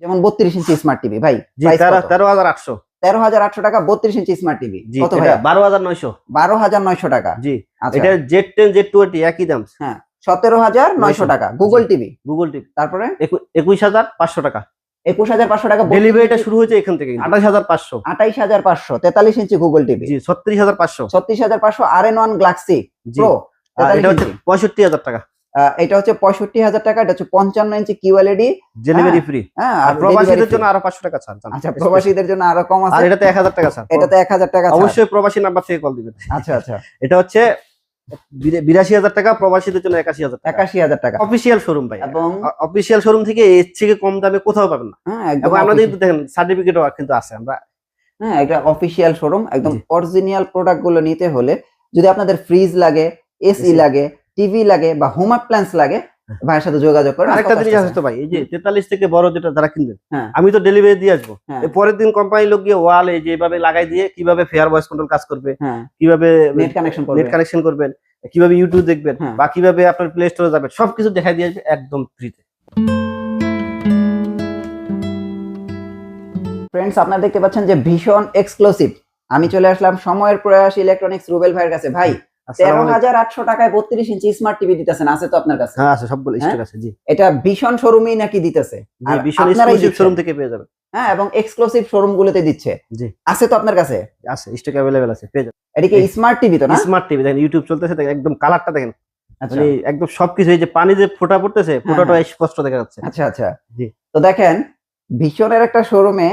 যেমন বত্রিশ ইঞ্চি smart TV ভাই তেরো হাজার আটশো। তেরো হাজার আটশো টাকা বত্রিশ ইঞ্চি স্মার্ট টিভি কত ভাই বারো হাজার নয়শো। বারো হাজার নয়শো টাকা। জি আচ্ছা। এটা জেড টেন জেড টোয়েন্টি একই দাম। হ্যাঁ সতেরো হাজার নয়শো টাকা গুগল টিভি গুগল টিভি তারপরে? একুশ হাজার পাঁচশো টাকা। একুশ হাজার পাঁচশো টাকা ডেলিভারিটা শুরু হয়েছে এখান থেকে আঠাশ হাজার পাঁচশো। আঠাইশ হাজার পাঁচশো তেতাল্লিশ ইঞ্চি গুগল টিভি জি ছত্রিশ হাজার পাঁচশো। ছত্রিশ হাজার পাঁচশো R N one Galaxy G. Pro এটা হচ্ছে পঁয়ষট্টি হাজার টাকা। এটা হচ্ছে পঁয়ষট্টি হাজার টাকা এটা হচ্ছে পঞ্চান্ন ইঞ্চি কিউএলইডি ডেলিভারি ফ্রি হ্যাঁ আর প্রবাসীদের জন্য আরও পাঁচশো টাকা ছাড় আচ্ছা প্রবাসীদের জন্য আরও কম আছে? এটাতে এক হাজার টাকা ছাড় এটাতে এক হাজার টাকা অবশ্যই প্রবাসী নাম্বার থেকে কল দিবেন। আচ্ছা আচ্ছা। এটা হচ্ছে বিরাশি হাজার টাকা প্রবাসীদের জন্য একাশি হাজার একাশি হাজার টাকা। অফিসিয়াল শোরুম ভাই এবং অফিসিয়াল শোরুম থেকে এর থেকে কম দামে কোথাও পাবেন না। হ্যাঁ একদম এবং আমাদের কিন্তু দেখেন সার্টিফিকেটও কিন্তু আছে আমরা হ্যাঁ এটা অফিসিয়াল শোরুম একদম। অরিজিনাল প্রোডাক্টগুলো নিতে হলে যদি আপনাদের ফ্রিজ লাগে এসি লাগে টিভি লাগে বা হোম অ্যাপ্লায়েন্স লাগে ভাইয়ের সাথে যোগাযোগ করেন আরেকটা জিনিস আছে তো ভাই এই যে তেতাল্লিশ থেকে বড় যেটা যারা কিনবেন হ্যাঁ। আমি তো ডেলিভারি দিয়ে আসব। হ্যাঁ। পরের দিন কোম্পানি লোক গিয়ে ওয়াল এই যেভাবে লাগাই দিয়ে কীভাবে ফেয়ার ভয়েস কন্ট্রোল কাজ করবে হ্যাঁ। কীভাবে নেট কানেকশন করবে। নেট কানেকশন করবেন কীভাবে ইউটিউব দেখবেন হ্যাঁ। বা কীভাবে আপনার প্লে স্টোরে যাবেন সবকিছু দেখাই দিয়ে আসবে একদম ফ্রিতে ফ্রেন্ডস আপনারা দেখতে পাচ্ছেন যে ভীষণ এক্সক্লুসিভ আমি চলে আসলাম সময়ের প্রয়াস ইলেকট্রনিক্স রুবেল ভাইয়ের কাছে। ভাই তেরো হাজার আটশো টাকায় বত্রিশ ইঞ্চি স্মার্ট টিভি দিতেছেন আছে তো আপনার কাছে? হ্যাঁ আছে সবগুলো হ্যাঁ? স্টক আছে জি। এটা ভীষণ শোরুমেই নাকি দিতেছে? ভীষণ এক্সক্লুসিভ শোরুম থেকে পেয়ে যাবেন। হ্যাঁ এবং এক্সক্লুসিভ শোরুম গুলোতে দিচ্ছে। জি। আছে তো আপনার কাছে? আছে স্টক অ্যাভেলেবেল আছে পেয়ে যাবেন। এদিকে স্মার্ট টিভি তো না? স্মার্ট টিভি দেখেন ইউটিউব চলতেছে দেখেন একদম কালারটা দেখেন। আচ্ছা। মানে একদম সবকিছু এই যে পানি যে ফোঁটা পড়তেছে ফোঁটাটা স্পষ্ট দেখা যাচ্ছে। আচ্ছা আচ্ছা। জি। তো দেখেন ভীষণের একটা শোরুমে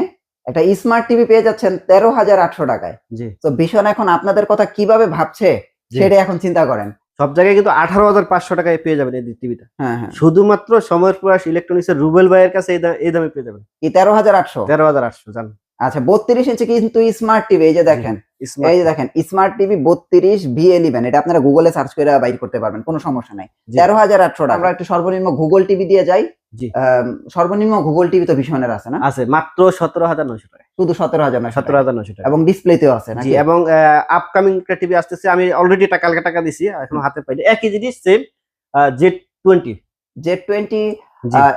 একটা স্মার্ট টিভি পেয়ে যাচ্ছেন তেরো হাজার আটশো টাকায়। জি। তো ভীষণ এখন আপনাদের কথা কীভাবে ভাবছে। সেটা এখন চিন্তা করেন। সব জায়গায় কিন্তু আঠারো হাজার পাঁচশো টাকায় পেয়ে যাবেন এই টিভিটা। হ্যাঁ হ্যাঁ। শুধুমাত্র সময়ের প্রয়াস ইলেকট্রনিক্স এর রুবেল ভাইয়ের কাছে এই দামে পেয়ে যাবেন। এই তেরো হাজার আটশো। তেরো হাজার আটশো জান। আচ্ছা বত্রিশ ইঞ্চি কিন্তু স্মার্ট টিভি এই যে দেখেন। এই যে দেখেন স্মার্ট টিভি বত্রিশ ভি এলিভেন এটা আপনারা গুগলে সার্চ করে বাইর করতে পারবেন কোনো সমস্যা নাই। তেরো হাজার আটশো টাকা। আমরা একটু সর্বনিম্ন গুগল টিভি দিয়ে যাই। সর্বনিম্ন গুগল টিভি তো ভীষণের আছে না? আছে মাত্র সতেরো হাজার নয়শো টাকা। শুধু সতেরো হাজার নয় সতেরো হাজার নয়শো টাকা। এবং ডিসপ্লেতেও আছে জি নাকি এবং আপকামিং একটা টিভি আসতেছে আমি অলরেডি টাকা কালকে টাকা দিছি এখন হাতে পাইনি। একই জিনিস same Z twenty Z twenty.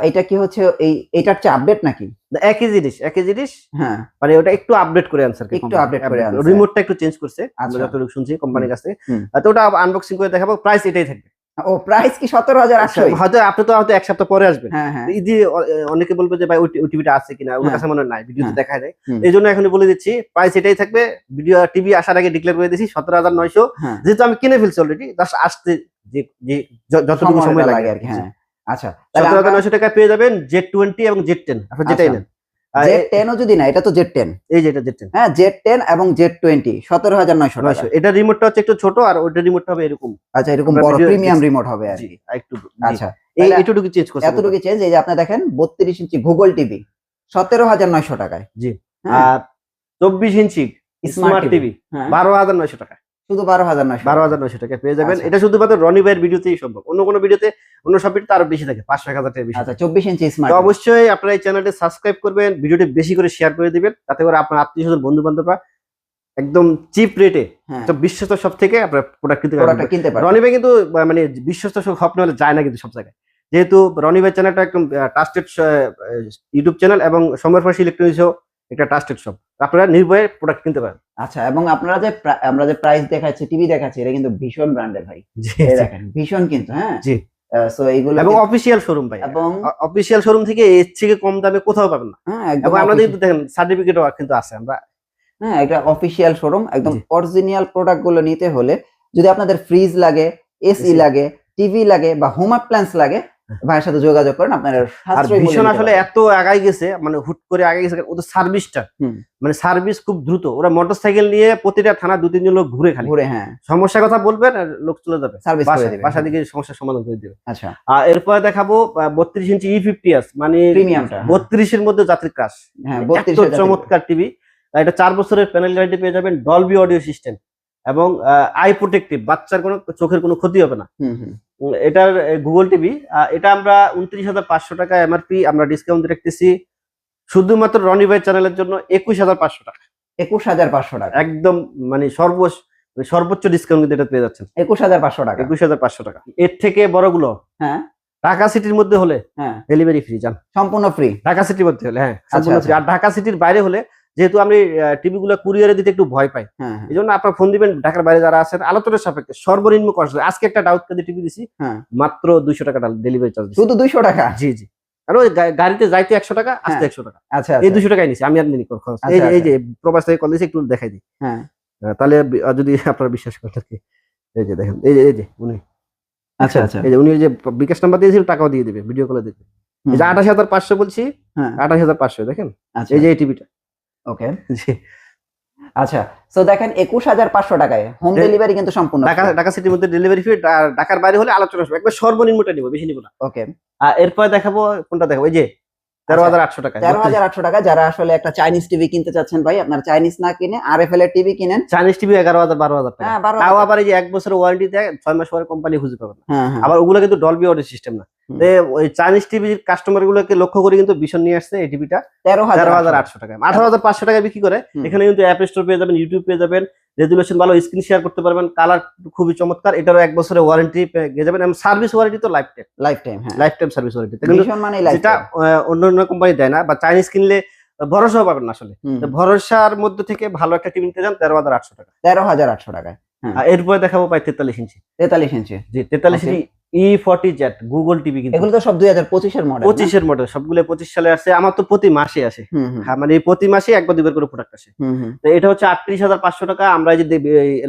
এটা কি হচ্ছে এই এটার চেয়ে আপডেট নাকি? একই জিনিস একই জিনিস। হ্যাঁ মানে ওটা একটু আপডেট করে আনসার একটু আপডেট করে আনছে। রিমোটটা একটু চেঞ্জ করছে আমরা আচ্ছা। যতটুকু শুনছি কোম্পানির কাছে। তো ওটা আনবক্সিং করে দেখাবো প্রাইস এটাই থাকবে। ও প্রাইস কি সতেরো হাজার আটশো? হয়তো আপনি তো হয়তো এক সপ্তাহ পরে আসবেন। হ্যাঁ হ্যাঁ। এই যে অনেকে বলবে যে ভাই ওই টিভিটা আছে কিনা? ওর হ্যাঁ। কাছে মনে হয় নাই ভিডিওতে। দেখা যায় এই জন্য এখন বলে দিচ্ছি প্রাইস এটাই থাকবে। ভিডিও টিভি আসার আগে ডিক্লেয়ার করে দিচ্ছি সতেরো হাজার নয়শো। যেহেতু আমি কিনে ফেলছি অলরেডি জাস্ট আসতে যে যতটুকু সময় লাগে লাগে। আর কি হ্যাঁ আচ্ছা সতেরো হাজার নয়শো টাকা পেয়ে যাবেন জেড টোয়েন্টি এবং জেড টেন আপনি যেটাই আচ্ছা। নেন। জেড টেনও যদি না এটা তো জেড টেন এই জেড টেন হ্যাঁ জেড টেন এবং জেড টোয়েন্টি সতেরো হাজার নয়শো নয়শো। এটা রিমোটটা হচ্ছে একটু ছোট আর ওইটা রিমোটটা হবে এরকম। আচ্ছা এরকম বড় প্রিমিয়াম রিমোট হবে আর কি। একটু আচ্ছা এই চেঞ্জ করছে এতটুকু চেঞ্জ এই যে আপনি দেখেন বত্রিশ ইঞ্চি গুগল টিভি সতেরো হাজার নয়শো টাকায়। জি। হ্যাঁ, আর চব্বিশ ইঞ্চি স্মার্ট টিভি হ্যাঁ, বারো হাজার নয়শো টাকা শুধু বারো হাজার নয়শো বারো হাজার নয়শো টাকা পেয়ে যাবেন। আচ্ছা। এটা শুধুমাত্র রনি ভাইয়ের ভিডিওতেই সম্ভব। অন্য কোনো ভিডিওতে অন্য সব ভিডিওতে আরও বেশি থাকে পাঁচশো এক হাজার টাকা বেশি। আচ্ছা চব্বিশ ইঞ্চি স্মার্ট অবশ্যই আপনারা এই চ্যানেলটি সাবস্ক্রাইব করবেন ভিডিওটি বেশি করে শেয়ার করে দিবেন তাতে করে আপনার আত্মীয় স্বজন বন্ধু বান্ধবরা একদম চিপ রেটে হ্যাঁ। বিশ্বস্ত সব থেকে আপনার প্রোডাক্ট কিনতে পারবেন। কিনতে পারেন রনি ভাই কিন্তু মানে বিশ্বস্ত সব স্বপ্ন হলে যায় না কিন্তু সব জায়গায়। যেহেতু রনি ভাই চ্যানেলটা একদম ট্রাস্টেড ইউটিউব চ্যানেল এবং সময়ের পাশে একটা ট্রাস্টেড শপ আপনারা নির্ভয়ে প্রোডাক্ট কিনতে পারেন। আচ্ছা এবং আপনারা যে আমরা যে প্রাইস দেখাচ্ছি টিভি দেখাচ্ছি এটা কিন্তু ভীষণ ব্র্যান্ডের ভাই। দেখেন ভীষণ কিন্তু হ্যাঁ? জি। সো এইগুলো এবং অফিসিয়াল শোরুম ভাই। এবং অফিসিয়াল শোরুম থেকে এর থেকে কম দামে কোথাও পাবেন না। হ্যাঁ এবং আমাদের কিন্তু দেখেন সার্টিফিকেটও কিন্তু আছে আমরা হ্যাঁ এটা অফিসিয়াল শোরুম একদম। অরিজিনাল প্রোডাক্টগুলো নিতে হলে যদি আপনাদের ফ্রিজ লাগে এসি লাগে টিভি লাগে বা হোম অ্যাপ্লায়েন্স লাগে ভাইয়ের সাথে যোগাযোগ করেন আপনারা ভীষণ আসলে এত আগাই গেছে মানে হুট করে আগে গেছে ওদের সার্ভিসটা মানে সার্ভিস খুব দ্রুত। ওরা মোটরসাইকেল নিয়ে প্রতিটা থানা দু তিনজন লোক ঘুরে। খালি। ঘুরে হ্যাঁ। সমস্যার কথা বলবেন আর লোক চলে যাবে। সার্ভিস বাসা দিকে সমস্যার সমাধান করে দেবে। আচ্ছা। আর এরপরে দেখাবো বত্রিশ ইঞ্চি ই ফিফটি এস মানে প্রিমিয়ামটা বত্রিশের মধ্যে যাত্রী ক্রাশ হ্যাঁ বত্রিশ চমৎকার টিভি এটা চার বছরের প্যানেল গ্যারান্টি পেয়ে যাবেন ডলবি অডিও সিস্টেম এবং আই প্রোটেক্টিভ বাচ্চার কোনো চোখের কোনো ক্ষতি হবে না। হুম হুম। উম, এটার গুগল টিভি এটা আমরা উনত্রিশ হাজার পাঁচশো টাকা এমআরপি আমরা ডিসকাউন্ট রাখতেছি। শুধুমাত্র রনি ভাই চ্যানেলের জন্য একুশ হাজার পাঁচশো টাকা। একুশ হাজার পাঁচশো টাকা। একদম মানে সর্ব মানে সর্বোচ্চ ডিসকাউন্ট কিন্তু এটা পেয়ে যাচ্ছেন। একুশ হাজার পাঁচশো টাকা। একুশ হাজার পাঁচশো টাকা। এর থেকে বড়গুলো হ্যাঁ। ঢাকা সিটির মধ্যে হলে হ্যাঁ। ডেলিভারি ফ্রি জান। সম্পূর্ণ ফ্রি ঢাকা সিটির মধ্যে হলে হ্যাঁ আচ্ছা, সম্পূর্ণ free। আর ঢাকা সিটির বাইরে হলে যেহেতু আমি টিভি গুলো কুরিয়ারে দিতে একটু ভয় পাই। হ্যাঁ হ্যাঁ, এই জন্য আপনার ফোন দিবেন ঢাকার বাইরে যারা আছেন আলোচনার সাপেক্ষে সর্বনিম্ন কষ্ট আজকে একটা ডাউট কাজে টিভি দিছি হ্যাঁ। মাত্র দুইশো টাকা ডেলিভারি চার্জ শুধু দুইশো টাকা? জি জি। কারণ গাড়িতে যাইতে একশো টাকা আসতে। একশো টাকা। আচ্ছা এই আচ্ছা দুশো টাকাই নিছি আমি আর নিনি খরচ আচ্ছা, এই যে- এই আচ্ছা। যে প্রবাস থেকে কল দিয়েছি একটু দেখাই দিই। হ্যাঁ। তাহলে যদি আপনারা বিশ্বাস করেন। এই যে দেখেন এই যে এই যে উনি। আচ্ছা আচ্ছা। এই যে উনি যে বিকাশ নাম্বার দিয়েছিল টাকাও দিয়ে দিবে ভিডিও কলে দিবে। এই যে আঠাশ হাজার পাঁচশো বলছি হ্যাঁ। আঠাশ হাজার পাঁচশো দেখেন? এই যে এই টিভিটা। ওকে জি। আচ্ছা তো দেখেন একুশ হাজার পাঁচশো টাকায় হোম ডেলিভারি কিন্তু সম্পূর্ণ ঢাকা ঢাকা সিটির মধ্যে ডেলিভারি ফি ঢাকার বাইরে হলে আলোচনা আসবে একবার সর্বনিম্নটা নিবো বেশি নিবো না। ওকে আর এরপরে দেখাবো কোনটা দেখাবো? এই যে তেরো হাজার আটশো টাকা তেরো হাজার আটশো টাকা যারা আসলে একটা চাইনিজ টিভি কিনতে চাচ্ছেন ভাই আপনার চাইনিজ না কিনে আর এফ এল এর টিভি কিনেন। চাইনিজ টিভি এগারো হাজার বারো হাজার টাকা। হ্যাঁ তাও আবার এই যে এক বছরের ওয়ারেন্টি দেয় ছয় মাস পরে কোম্পানি খুঁজে পাবে হ্যাঁ হ্যাঁ। আবার ওগুলো কিন্তু ডলবি অডিও সিস্টেম না। ওই চাইনিজ টিভির কাস্টমার গুলোকে লক্ষ্য করে কিন্তু ভীষণ নিয়ে আসছে এই টিভিটা তেরো হাজার আটশো টাকা। আঠারো হাজার পাঁচশো টাকা বিক্রি করে। এখানে কিন্তু অ্যাপ স্টোর পেয়ে যাবেন ইউটিউব পেয়ে যাবেন রেজুলেশন ভালো স্ক্রিন শেয়ার করতে পারবেন কালার খুবই চমৎকার। এটারও এক বছরের ওয়ারেন্টি পেয়ে যাবেন। এবং সার্ভিস ওয়ারেন্টি তো লাইফ টাইম লাইফ টাইম হ্যাঁ লাইফ টাইম সার্ভিস ওয়ারেন্টি মানে যেটা অন্য অন্য কোম্পানি দেয় না বা চাইনিজ কিনলে ভরসাও পাবেন না আসলে। ভরসার মধ্যে থেকে ভালো একটা টিভি নিতে যান তেরো হাজার আটশো টাকা। তেরো হাজার আটশো টাকায় এরপরে দেখাবো প্রায় তেতাল্লিশ ইঞ্চি। তেতাল্লিশ ইঞ্চি। জি তেতাল্লিশ. Inch E forty Z Google TV কিন্তু। এগুলো তো সব দুই হাজার পঁচিশের মডেল পঁচিশের মডেল সবগুলো পঁচিশ সালে আসে। আমার তো প্রতি মাসে আসে। হুম হুম। হ্যাঁ মানে প্রতি মাসে একবার দুবার করে প্রোডাক্ট আসে। হুম হুম। তো এটা হচ্ছে আটত্রিশ হাজার পাঁচশো টাকা। আমরা যে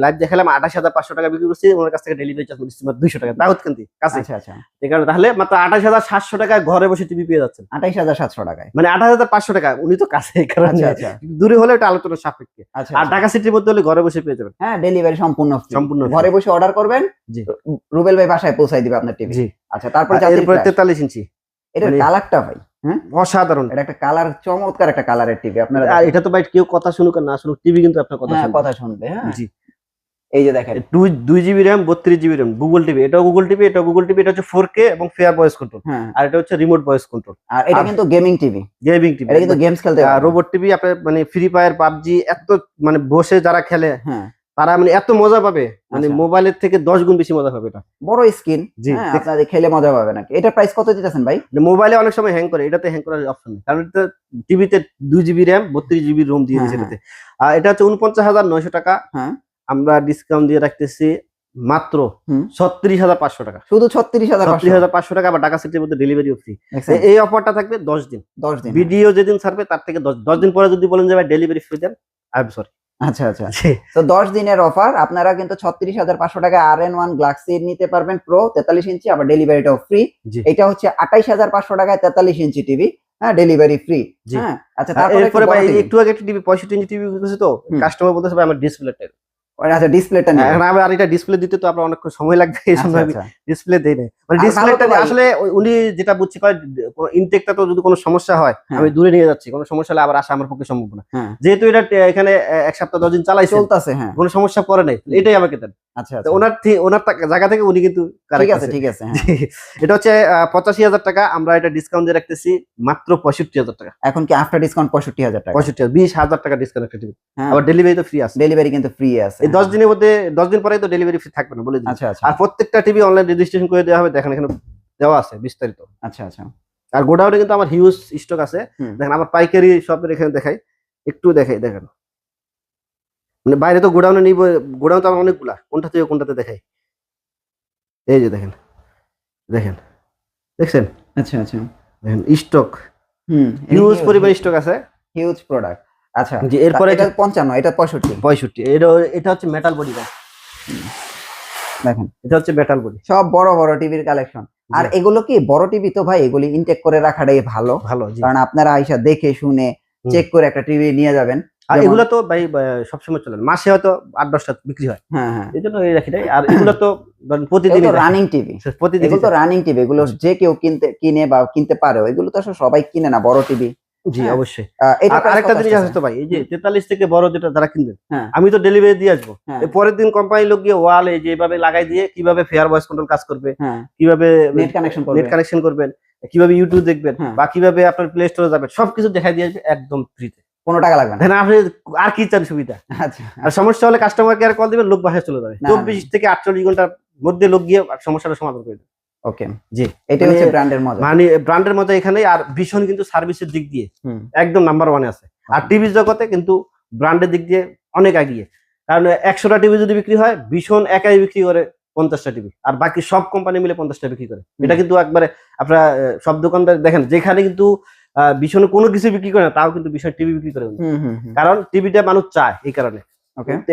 লাইভ দেখালাম আঠাশ হাজার পাঁচশো টাকা বিক্রি করছি। ওনার কাছ থেকে ডেলিভারি চার্জ করছি দুইশো টাকা। দাউদ কান্তি কাছে। আচ্ছা আচ্ছা। কারণে তাহলে মাত্র আঠাশ হাজার সাতশো টাকায় ঘরে বসে টিভি পেয়ে যাচ্ছেন। আঠাইশ হাজার সাতশো টাকায়। মানে আঠাশ হাজার পাঁচশো টাকা। উনি তো কাছে আচ্ছা দূরে হলে এটা আলোচনার সাপেক্ষে। আচ্ছা আর। ঢাকা সিটির মধ্যে হলে ঘরে বসে পেয়ে যাবেন। হ্যাঁ ডেলিভারি সম্পূর্ণ সম্পূর্ণ ঘরে বসে অর্ডার করবেন। রুবেল ভাই বাসায় পৌঁছাই দিবে আপনার টিভি আচ্ছা তারপর আর এরপরে তেতাল্লিশ ইঞ্চি। এটা মানে- কালারটা ভাই অসাধারণ। এটা একটা কালার চমৎকার একটা কালারের টিভি আপনারা আর এটা তো ভাই কেউ কথা শুনুক না শুনুক টিভি কিন্তু আপনার কথা হ্যাঁ, শুনবে। কথা শুনবে হ্যাঁ। জি। এই যে দেখেন। দুই দুই জিবি র্যাম বত্রিশ জিবি র্যাম গুগল টিভি এটাও গুগল টিভি এটা গুগল টিভি এটা হচ্ছে ফোর কে এবং ফেয়ার ভয়েস কন্ট্রোল হ্যাঁ। আর এটা হচ্ছে রিমোট ভয়েস কন্ট্রোল আর এটা কিন্তু গেমিং টিভি গেমিং টিভি এটা কিন্তু গেমস খেলতে পারবে। রোবট টিভি আপনার মানে ফ্রি ফায়ার পাবজি এত মানে বসে যারা খেলে হ্যাঁ। তারা মানে এত মজা পাবে মানে আচ্ছা। মোবাইলের থেকে দশ গুণ বেশি মজা পাবে এটা। বড় স্ক্রিন হ্যাঁ আপনাদের খেলে মজা পাবে নাকি এটা প্রাইস কত দিতেছেন ভাই? মানে মোবাইলে অনেক সময় হ্যাং করে এটাতে হ্যাং করার অপশন নেই। কারণ এটা টিভিতে দুই জিবি র্যাম বত্রিশ জিবি রোম দিয়ে দিয়েছে হ্যাঁ, এটাতে। আর এটা হচ্ছে উনপঞ্চাশ হাজার নয়শো টাকা। হ্যাঁ। আমরা ডিসকাউন্ট দিয়ে রাখতেছি মাত্র ছত্রিশ হাজার পাঁচশো টাকা। শুধু ছত্রিশ হাজার ছত্রিশ হাজার পাঁচশো টাকা আবার ঢাকা সিটির মধ্যে ডেলিভারিও ফ্রি এই অফারটা থাকবে দশ দিন। দশ দিন। ভিডিও যেদিন ছাড়বে তার থেকে দশ দশ দিন পরে যদি বলেন যে ভাই ডেলিভারি ফ্রি দেন আই সরি আচ্ছা আচ্ছা। তো দশ দিনের অফার আপনারা কিন্তু ছত্রিশ হাজার পাঁচশো টাকা আর এন ওয়ান গ্লাক্সি নিতে পারবেন প্রো তেতাল্লিশ ইঞ্চি আবার ডেলিভারিটাও ফ্রি এটা হচ্ছে আঠাইশ হাজার পাঁচশো টাকায় তেতাল্লিশ ইঞ্চি টিভি হ্যাঁ ডেলিভারি ফ্রি হ্যাঁ আচ্ছা তারপরে একটু আগে একটা টিভি পঁয়ষট্টি ইঞ্চি টিভি তো কাস্টমার বলতেছে ভাই আমার ডিসপ্লে আচ্ছা ডিসপ্লেটা নিয়ে এখন আবার এটা ডিসপ্লে দিতে তো আপনার অনেক সময় লাগবে এই আচ্ছা, আমি আচ্ছা। ডিসপ্লে দেই না মানে ডিসপ্লেটা আসলে উনি যেটা বুঝছি কয় ইনটেকটা তো যদি কোনো সমস্যা হয় হ্যাঁ। আমি দূরে নিয়ে যাচ্ছি কোনো সমস্যা হলে আবার আসা আমার পক্ষে সম্ভব না। হ্যাঁ। যেহেতু এটা এখানে এক সপ্তাহ দশ দিন চালাই চলতেছে হ্যাঁ। কোনো সমস্যা পরে নাই এটাই আমাকে দেন। আচ্ছা আচ্ছা। ওনার ওনার জায়গা থেকে উনি কিন্তু ঠিক আছে আছে। ঠিক আছে হ্যাঁ। এটা হচ্ছে পঁচাশি হাজার টাকা আমরা এটা ডিসকাউন্ট দিয়ে রাখতেছি মাত্র পঁয়ষট্টি হাজার টাকা। এখন কি আফটার ডিসকাউন্ট পঁয়ষট্টি হাজার টাকা? পঁয়ষট্টি বিশ হাজার টাকা ডিসকাউন্ট একটা টিভি হ্যাঁ। আবার ডেলিভারি তো ফ্রি আছে। ডেলিভারি কিন্তু ফ্রি আছে এই দশ দিনের মধ্যে দশ দিন পরে তো ডেলিভারি ফ্রি থাকবে না বলে আচ্ছা আচ্ছা। আর প্রত্যেকটা টিভি অনলাইন রেজিস্ট্রেশন করে দেওয়া হবে দেখেন এখানে দেওয়া আছে বিস্তারিত। আচ্ছা আচ্ছা। আর গোডাউনে কিন্তু আমার হিউজ স্টক আছে। দেখেন আমার পাইকারি শপের এখানে দেখাই একটু দেখাই দেখেন। মানে বাইরে তো গোডাউনে নিব গোডাউন তো আমার অনেকগুলা। কোনটা থেকে কোনটাতে দেখাই? এই যে দেখেন দেখেন দেখছেন? আচ্ছা আচ্ছা। দেখেন স্টক হুম হিউজ পরিমাণ স্টক আছে। হিউজ প্রোডাক্ট আচ্ছা যে এরপরে এটা পঞ্চান্ন এটা পঁয়ষট্টি। পঁয়ষট্টি এটা এটা হচ্ছে মেটাল বডি দেখেন। এটা হচ্ছে মেটাল বডি সব বড় বড় টিভির কালেকশন আর এগুলো কি বড় টিভি তো ভাই এগুলি ইনটেক করে রাখাটাই ভালো। ভালো কারণ আপনারা আইসা দেখে শুনে চেক করে একটা টিভি নিয়ে যাবেন। আর এগুলো তো ভাই সবসময় চলে মাসে হয়তো আট দশটা বিক্রি হয়। হ্যাঁ হ্যাঁ। এই জন্য এই রাখি আর এগুলো তো প্রতিদিন রানিং টিভি প্রতিদিন তো রানিং টিভি এগুলো যে কেউ কিনতে কিনে বা কিনতে পারে এগুলো তো আসলে সবাই কিনে না বড় টিভি জি হ্যাঁ। অবশ্যই। আরেকটা জিনিস আছে তো ভাই এই যে তেতাল্লিশ থেকে বড় যেটা যারা কিনবেন হ্যাঁ। আমি তো ডেলিভারি দিয়ে আসব। পরের দিন কোম্পানি লোক গিয়ে ওয়াল এই যে এভাবে লাগাই দিয়ে কীভাবে ফেয়ার ভয়েস কন্ট্রোল কাজ করবে কীভাবে নেট কানেকশন নেট কানেকশন করবেন কীভাবে ইউটিউব দেখবেন। বা কীভাবে আপনার প্লে স্টোরে যাবেন সবকিছু দেখাই দিয়ে আসবে একদম ফ্রিতে কোনো টাকা লাগবে না। আপনি আর কি চান সুবিধা? আচ্ছা। আর সমস্যা হলে কাস্টমার কেয়ার কল দিবেন লোক বাসায় চলে যাবে। চব্বিশ থেকে আটচল্লিশ ঘণ্টার মধ্যে লোক গিয়ে সমস্যাটা সমাধান করে দেবে। ওকে জি। এটা মানে- হচ্ছে ব্র্যান্ডের মজা মানে ব্র্যান্ডের মতো এখানে আর ভীষণ কিন্তু সার্ভিসের দিক দিয়ে একদম নাম্বার ওয়ানে আছে। আর টিভি জগতে কিন্তু ব্র্যান্ডের দিক দিয়ে অনেক এগিয়ে। কারণ একশোটা টিভি যদি বিক্রি হয় ভীষণ একাই বিক্রি করে পঞ্চাশটা টিভি আর বাকি সব কোম্পানি মিলে পঞ্চাশটা বিক্রি করে। এটা কিন্তু একবারে আপনারা সব দোকানদার দেখেন যেখানে কিন্তু ভীষণ কোনো কিছু বিক্রি করে না তাও কিন্তু বিষয় টিভি বিক্রি করে কারণ টিভিটা মানুষ চায় এই কারণে।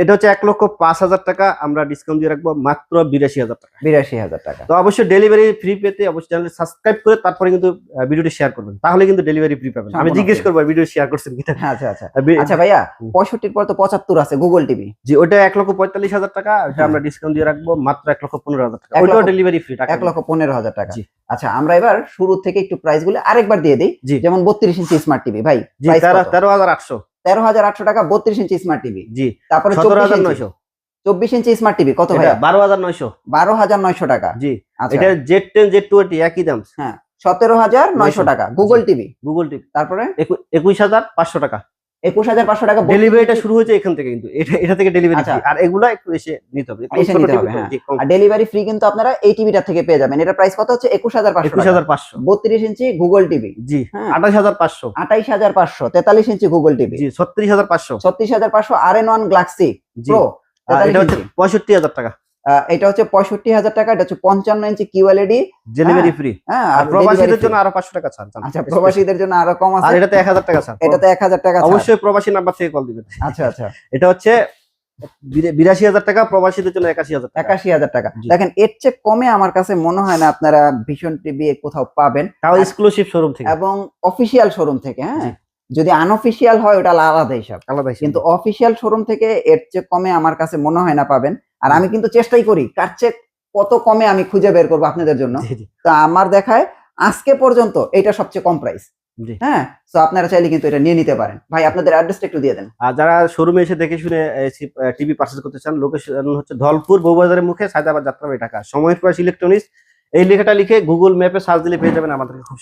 এটা হচ্ছে এক লক্ষ পাঁচ হাজার টাকা আমরা ডিসকাউন্ট দিয়ে রাখব মাত্র বিরাশি হাজার টাকা। বিরাশি হাজার টাকা। তো অবশ্যই ডেলিভারি ফ্রি পেতে অবশ্যই চ্যানেল সাবস্ক্রাইব করে তারপরে কিন্তু ভিডিওটি শেয়ার করবেন। তাহলে কিন্তু ডেলিভারি ফ্রি পাবেন। আমি জিজ্ঞেস করব ভিডিও শেয়ার করছেন কিনা? আচ্ছা আচ্ছা। আচ্ছা ভাইয়া। পঁয়ষট্টির পর তো পঁচাত্তর আছে গুগল টিভি জি ওটা এক লক্ষ পঁয়তাল্লিশ হাজার টাকা ওটা হ্যাঁ। আমরা ডিসকাউন্ট দিয়ে রাখব মাত্র এক লক্ষ পনেরো হাজার টাকা। ডেলিভারি ফ্রি টাকা এক লক্ষ পনেরো হাজার টাকা। আচ্ছা আমরা এবার শুরু থেকে একটু প্রাইসগুলো আরেকবার দিয়ে দিই। যেমন বত্রিশ ইঞ্চি স্মার্ট টিভি ভাই? তেরো হাজার আটশো। তেরো হাজার আটশো টাকা বত্রিশ ইঞ্চি স্মার্ট টিভি জি তারপরে সতেরো হাজার ইঞ্চি নয়শো। চব্বিশ ইঞ্চি স্মার্ট টিভি কত ভাই বারো হাজার নয়শো। বারো হাজার নয়শো টাকা। জি আচ্ছা। এটা জেড টেন জেড টোয়েন্টি একই দাম। হ্যাঁ সতেরো হাজার নয়শো টাকা। গুগল টিভি গুগল টিভি তারপরে? একুশ হাজার পাঁচশো টাকা। একুশ হাজার পাঁচশো টাকা ডেলিভারিটা শুরু হয়েছে এখান থেকে কিন্তু। এটা এটা থেকে ডেলিভারি আচ্ছা। আর এগুলা একটু এসে নিতে হবে। এসে নিতে হবে, হ্যাঁ। আর ডেলিভারি ফ্রি কিন্তু আপনারা এই টিভিটা থেকে পেয়ে যাবেন। এটা প্রাইস কত হচ্ছে? একুশ হাজার পাঁচশো একুশ হাজার পাঁচশো। বত্রিশ ইঞ্চি গুগল টিভি জি। হ্যাঁ। আঠাশ হাজার পাঁচশো। আঠাইশ হাজার পাঁচশো তেতাল্লিশ ইঞ্চি গুগল টিভি জি ছত্রিশ হাজার পাঁচশো। ছত্রিশ হাজার পাঁচশো R N one Galaxy G. Pro এটা হচ্ছে পঁয়ষট্টি হাজার টাকা। এটা হচ্ছে পঁয়ষট্টি হাজার টাকা এটা হচ্ছে পঞ্চান্ন ইঞ্চি কিউএলইডি ডেলিভারি ফ্রি হ্যাঁ আর প্রবাসীদের জন্য আরও পাঁচশো টাকা ছাড় আচ্ছা প্রবাসীদের জন্য আরও কম আর আছে এটাতে এক হাজার টাকা ছাড় এটাতে এক হাজার টাকা অবশ্যই প্রবাসী নাম্বার থেকে কল দিবেন। আচ্ছা আচ্ছা। এটা হচ্ছে বিরাশি হাজার টাকা প্রবাসীদের জন্য একাশি হাজার একাশি হাজার টাকা। দেখেন এর চেয়ে কমে আমার কাছে মনে হয় না আপনারা ভীষণ টিভি কোথাও পাবেন। তাও এক্সক্লুসিভ শোরুম থেকে। এবং অফিসিয়াল শোরুম থেকে হ্যাঁ। যদি আনঅফিসিয়াল হয় ওটা আলাদা হিসাব। আলাদা কিন্তু অফিসিয়াল শোরুম থেকে এর চেয়ে কমে আমার কাছে মনে হয় না পাবেন। আর আমি কিন্তু চেষ্টাই করি কার চেয়ে কত কমে আমি খুঁজে বের করব আপনাদের জন্য। তো আমার দেখায় আজকে পর্যন্ত এটা সবচেয়ে কম প্রাইস। হ্যাঁ? তো আপনারা চাইলে কিন্তু এটা নিয়ে নিতে পারেন। ভাই আপনাদের অ্যাড্রেসটা একটু দিয়ে দেন। আর যারা শোরুমে এসে দেখে শুনে টিভি করতে চান লোকেশন হচ্ছে ধলপুর বউবাজারের মুখে সায়দাবাদ যাত্রাবাড়ি ঢাকা। সময় প্রয়াস ইলেকট্রনিক্স এই লেখাটা লিখে গুগল ম্যাপে সার্চ দিলে পেয়ে যাবেন আমাদেরকে খুব